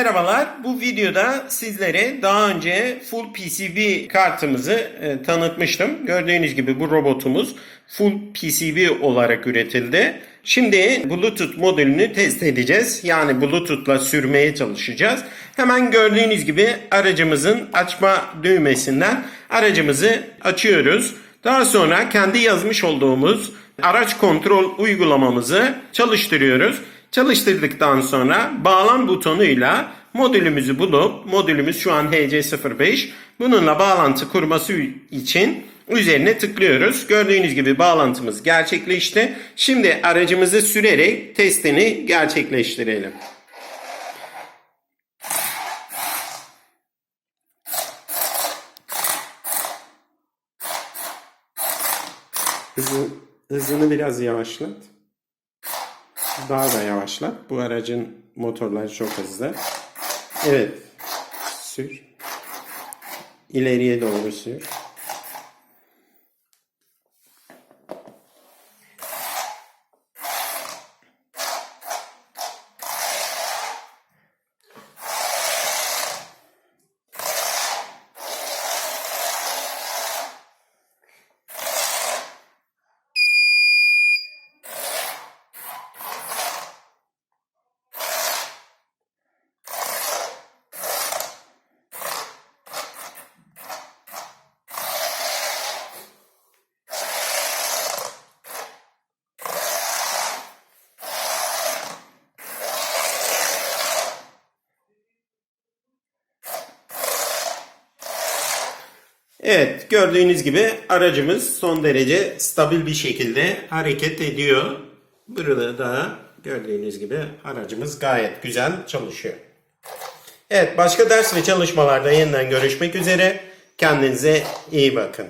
Merhabalar. Bu videoda sizlere daha önce full PCB kartımızı e, tanıtmıştım. Gördüğünüz gibi bu robotumuz full PCB olarak üretildi. Şimdi Bluetooth modülünü test edeceğiz. Yani Bluetooth'la sürmeye çalışacağız. Hemen gördüğünüz gibi aracımızın açma düğmesinden aracımızı açıyoruz. Daha sonra kendi yazmış olduğumuz araç kontrol uygulamamızı çalıştırıyoruz. Çalıştırdıktan sonra bağlan butonuyla modülümüzü bulup modülümüz şu an HC05 bununla bağlantı kurması için üzerine tıklıyoruz. Gördüğünüz gibi bağlantımız gerçekleşti. Şimdi aracımızı sürerek testini gerçekleştirelim. Hızı, hızını biraz yavaşlat. Daha da yavaşlat. Bu aracın motorları çok hızlı. Evet. Sür. İleriye doğru sür. Evet gördüğünüz gibi aracımız son derece stabil bir şekilde hareket ediyor. Burada da gördüğünüz gibi aracımız gayet güzel çalışıyor. Evet başka ders ve çalışmalarda yeniden görüşmek üzere. Kendinize iyi bakın.